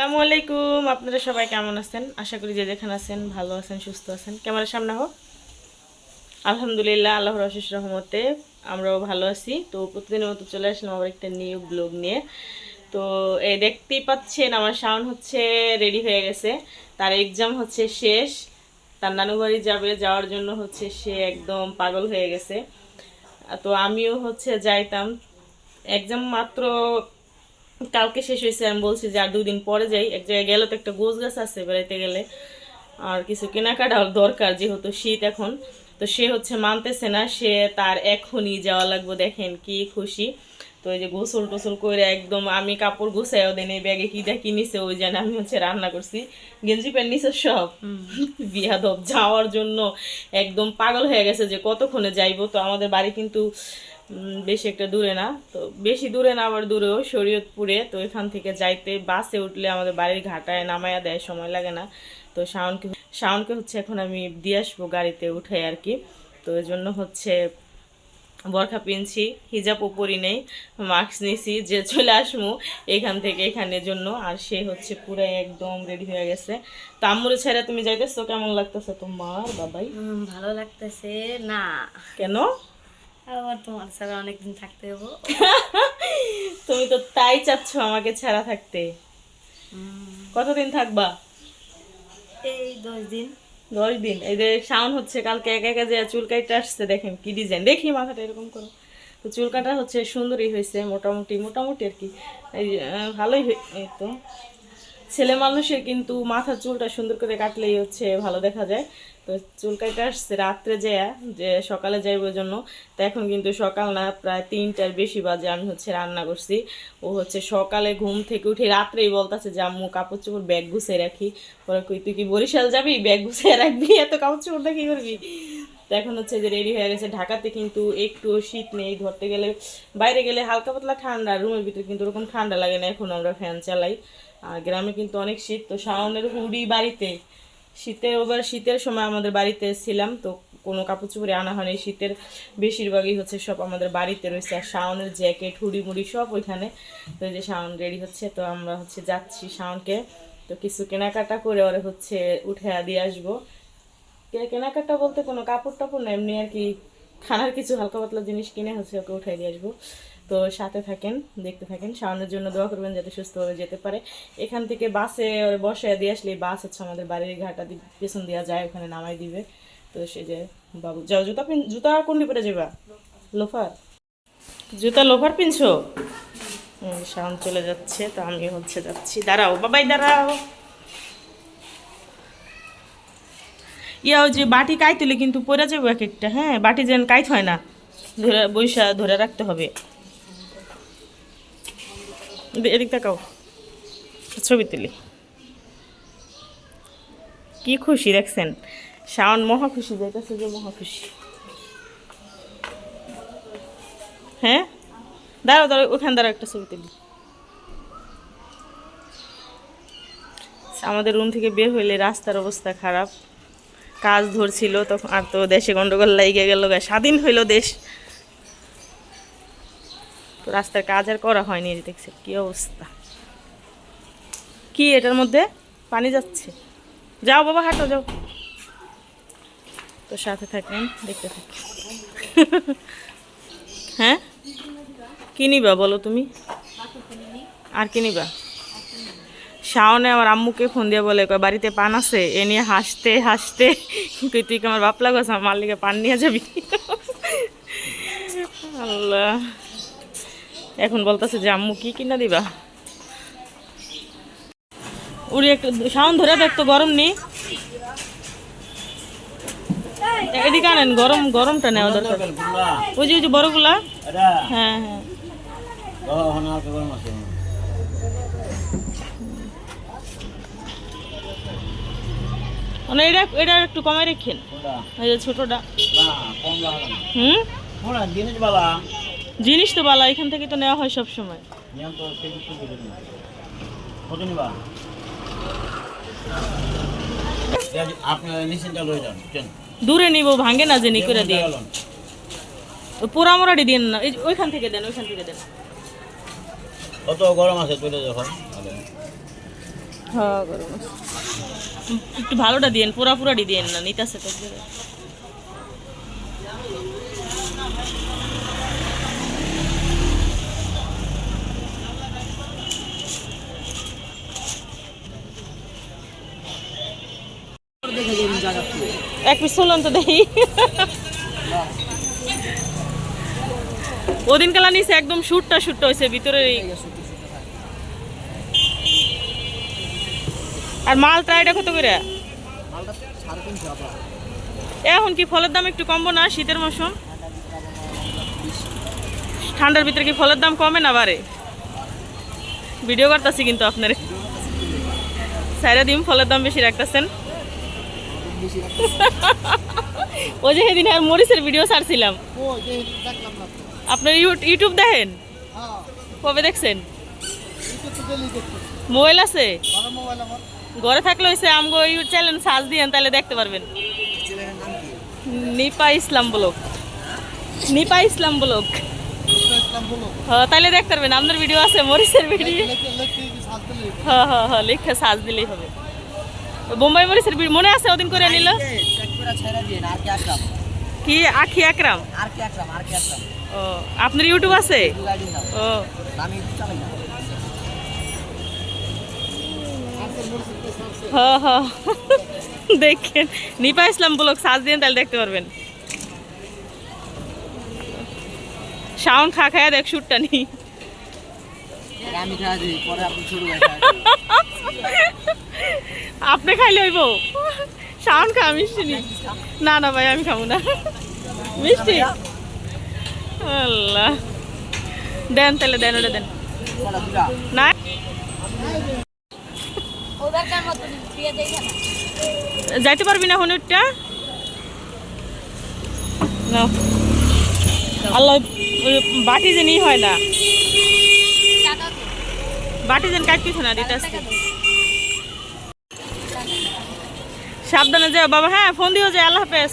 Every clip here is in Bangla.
আসসালামু আলাইকুম, আপনারা সবাই কেমন আছেন? আশা করি যে যেখানে আছেন ভালো আছেন, সুস্থ আছেন। ক্যামেরার সামনে হোক আলহামদুলিল্লাহ, আল্লাহর অশেষ রহমতে আমরাও ভালো আছি। তো প্রতিদিনের মতো চলে আসলাম আবার একটা নিউ ব্লগ নিয়ে। তো এই দেখতেই পাচ্ছেন, আমার শাওন হচ্ছে রেডি হয়ে গেছে। তার এক্সাম হচ্ছে শেষ। তার নানু বাড়ি যাবে, যাওয়ার জন্য হচ্ছে সে একদম পাগল হয়ে গেছে। তো আমিও হচ্ছে যাইতাম। এক্সাম মাত্র কালকে শেষ হয়েছে আমি বলছি যে আর দুদিন পরে যাই। এক জায়গায় গেলে তো একটা গোছ গাছ আছে বেড়াইতে গেলে। আর কিছু কেনাকাটা দরকার যেহেতু শীত এখন। তো সে হচ্ছে মানতেছে না সে তার এখনই যাওয়া লাগবে দেখেন কি খুশি। তো ওই যে গোসল টোসল করে একদম আমি কাপড় গুছাইও দেন এই ব্যাগে কি দেখি নিছে ওই জানে আমি হচ্ছে রান্না করছি। গেঞ্জি প্যান্ট নিছে সব। বিয়াদব যাওয়ার জন্য একদম পাগল হয়ে গেছে যে কতক্ষণে যাইবো। তো আমাদের বাড়ি কিন্তু বেশি একটা দূরে না। তো বেশি দূরে না আবার দূরেও শরীয়তপুরে। তো এখান থেকে যাইতে বাসে উঠলে আমাদের বাড়ির ঘাটায় নামায়া দেয় সময় লাগে না। তো শাওনকে শাওনকে হচ্ছে এখন আমি দিয়ে আসব গাড়িতে উঠে আর কি। তো এই জন্য হচ্ছে বরখা পিনছি হিজাবও পরি নেই মাস্ক নিছি যে চলে আসমু এখান থেকে এখানের জন্য। আর সে হচ্ছে পুরাই একদম রেডি হয়ে গেছে। তো আম্মুরে ছেড়ে তুমি যাইতেছো? কেমন লাগতেছে তোমার বাবাই? ভালো লাগতেছে না। কেন? আবার তোমার সাথে অনেকদিন থাকতে হব তুমি তো তাই চাচ্ছ আমাকে ছাড়া থাকতে। কতদিন থাকবা? এই দশ দিন। দশ দিন। এই যে শাওন হচ্ছে কালকে একা একা যে চুল কাটতে আসছে দেখেন কি ডিজাইন দেখি মাথাটা এরকম করো। তো চুল কাটা হচ্ছে সুন্দরই হয়েছে মোটামুটি মোটামুটি আর কি। এই ভালোই হয়ে- তো। ছেলে মানুষের কিন্তু মাথার চুলটা সুন্দর করে কাটলেই হচ্ছে ভালো দেখা যায়। তো চুল কাটতে আসছে রাত্রে যায়, যে সকালে যাইবার জন্য। তো এখন কিন্তু সকাল না, প্রায় তিনটার বেশি বাজে আমি হচ্ছে রান্না করছি। ও হচ্ছে সকালে ঘুম থেকে উঠে রাত্রেই বলতেছে যে, আম্মু কাপড় চোপড় ব্যাগ গুছিয়ে রাখি। পরে কই, তুই কি বরিশাল যাবি? ব্যাগ গুছিয়ে রাখবি? এত কাপড় চোপড় দিয়ে কি করবি? তো এখন হচ্ছে যে রেডি হয়ে গেছে। ঢাকাতে কিন্তু একটু শীত নেই ধরতে গেলে বাইরে গেলে হালকা পাতলা ঠান্ডা, রুমের ভিতরে কিন্তু ওরকম ঠান্ডা লাগে না এখন আমরা ফ্যান চালাই। আর গ্রামে কিন্তু অনেক শীত, তো শাওনের হুডি বাড়িতে, শীতে ওবার শীতের সময় আমাদের বাড়িতে ছিলাম, তো কোনো কাপড় চোপড়ে আনা হয়নি। শীতের বেশিরভাগই হচ্ছে সব আমাদের বাড়িতে রয়েছে, আর শাওনের জ্যাকেট হুডি মুড়ি সব ওইখানে। তো এই যে শাওন রেডি হচ্ছে, তো আমরা হচ্ছে যাচ্ছি শাওনকে। তো কিছু কেনাকাটা করে ওরা হচ্ছে উঠে দিয়ে আসব। কেনাকাটা বলতে কোনো কাপড় টাপড় না, এমনি আর কি খানার কিছু হালকা পাতলা জিনিস কিনে হচ্ছে ওকে উঠাই দিয়ে আসব। তো সাথে থাকেন, দেখতে থাকেন শাওনের জন্য দোয়া করবেন যাতে সুস্থভাবে যেতে পারে। এখান থেকে বাসে বসে দিয়ে আসলে বাস হচ্ছে আমাদের বাড়ির ঘাটা পেছন দেওয়া যায়, ওখানে নামাই দিবে। তো সে যে, বাবু, যাও, জুতা পিন জুতা কোনটি পরে যাবা লোফার। জুতা লোফার পিনছো? শাওন চলে যাচ্ছে, তো আমি হচ্ছে যাচ্ছি। দাঁড়াও, বাবাই, দাঁড়াও। ইয়া ওই যে বাটি কাইতুলে কিন্তু পড়ে যাব এক একটা হ্যাঁ বাটি যেন কাইত হয় না, ধরে, বৈশা ধরে রাখতে হবে। এদি- এদিক তাকাও, ছবি তুলি। কি খুশি দেখছেন? শাওন মহা খুশি যাইতেছে যে মহা খুশি। হ্যাঁ? দাঁড়াও দাঁড়াও, ওখানে দাঁড়াও, একটা ছবি তুলি। আমাদের রুম থেকে বের হইলে রাস্তার অবস্থা খারাপ। কাজ ধরছিল, তখন আর তো দেশে গন্ডগোল লাগিয়ে গেল। স্বাধীন হইল দেশ। তো রাস্তার কাজ আর করা হয়নি দেখছে কি অবস্থা। কি এটার মধ্যে? পানি যাচ্ছে। যাও বাবা, হাঁটো, যাও। তো সাথে থাকেন, দেখতে থাকেন। হ্যাঁ? কি নিবা বলো তুমি? আর কি নিবা? শাওনে আমার আম্মুকে ফোন দিয়ে বলে কয় বাড়িতে পান আছে? এ নিয়ে হাসতে হাসতে কই তুই কি আমার বাপ লাগস আমার মালিকে পান নিয়ে যাবি? আল্লাহ। এখন বলতেছে যে আম্মু কি কিনা দিবা? উড়ি একটু শাওন ধরে দেখ তো গরম নি এদিকে আনেন গরম গরমটা নেওয়া দরকার। ওই যে ওই যে বড়গুলা? হ্যাঁ হ্যাঁ। মানে এটা এটা একটু কমাই রেখেন। এই যে ছোটটা। হুম? জিনিস তো বালা এখান থেকে তো নেওয়া হয় সব সময় চল দূরে নিব ভাঙে না যে করে দিয়ে। পোড়া মোড়াটি দিন না ওইখান থেকে দেন ওইখান থেকে দেন। কত গরম আছে তুলে যখন একটু ভালোটা দিয়েন, পুরা পুরাটি দিয়েন না এক পিস তো দেখি। ওদিন কালা নিছে একদম শুটটা শুটটা হয়েছে ভিতরে আর মালটা এটা কত করে? এখন কি ফলের দাম একটু কমবো না শীতের মৌসুম? ঠান্ডার ভিতরে কি ফলের দাম কমে না বাড়ে? ভিডিও করতেছি কিন্তু আপনার। সাইরা দিন ফলের দাম বেশি রাখতেছেন। ওই যে সেদিন আর মরিচের ভিডিও ছাড়ছিলাম। আপনার ইউ- ইউটিউব দেখেন? কবে দেখছেন? মোবাইল আছে? ঘরে থাকলে হয়েছে আমগো ইউটিউব চ্যানেল সার্চ দিয়েন তাহলে দেখতে পারবেন। নিপা ইসলাম ব্লগ। নিপা ইসলাম ব্লগ। হ্যাঁ তাহলে দেখতে পারবেন আপনার ভিডিও আছে মরিচের ভিডিও হ্যাঁ হ্যাঁ হ্যাঁ লেখা সার্চ দিলেই হবে। বোম্বাই মরিচের ভিডিও মনে আছে ওদিন করে নিল? কি আখি একরাম ও আপনার ইউটিউব আছে? ও। হ্যাঁ হ্যাঁ। দেখেন নিপা ইসলাম ব্লগ সার্চ দিয়ে তাহলে দেখতে পারবেন। সাউন্ড খা খায়া দেখ শুটটা নি। আপনি খাইলে হইব? সাউন্ড খা মিষ্টি নি। না না ভাই আমি খাব না। মিষ্টি? আল্লাহ। দেন তাহলে দেন ওটা দেন। না ওদেরকার মতো দিয়ে দেখে না যাইতে পারবি না হনুরটা না। আল্লাহ বাটি যে নিয়ে হয় না। বাটি যেন কাট কিছু না দিতে সাবধানে যাও বাবা হ্যাঁ ফোন দিও যে আল্লাহ হাফেজ।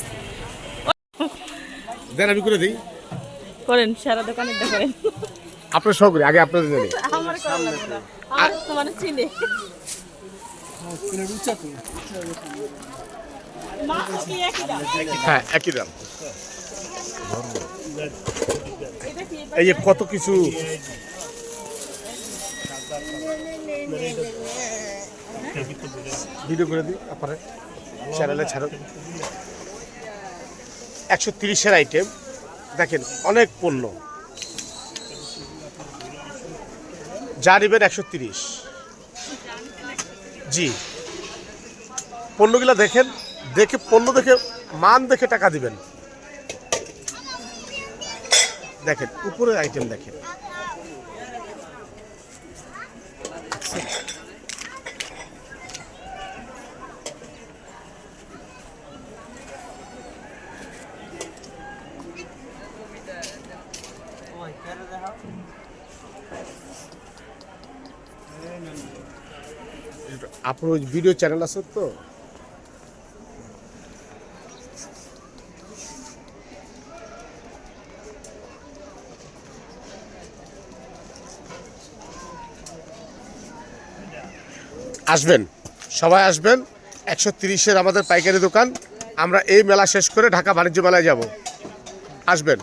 দেন আমি করে দিই। করেন সারা দোকানে করেন আপনার সহ করি আগে আপনাদের জানি। আমার করা লাগবে না চিনে মাছ কি একই দাম? হ্যাঁ একই দাম। এই যে কত কিছু? ভিডিও করে দিই আপনারা। চ্যানেলে ছাড়ুন। একশো তিরিশের আইটেম দেখেন, অনেক পণ্য। যা নেবেন একশো তিরিশ। জি। পণ্যগুলো দেখেন দেখে পণ্য দেখে মান দেখে টাকা দিবেন। দেখেন উপরে আইটেম দেখেন। আপনার ভিডিও চ্যানেল আছে তো? আসবেন। সবাই আসবেন। একশো তিরিশের আমাদের পাইকারি দোকান। আমরা এই মেলা শেষ করে ঢাকা বাণিজ্য মেলায় যাব। আসবেন।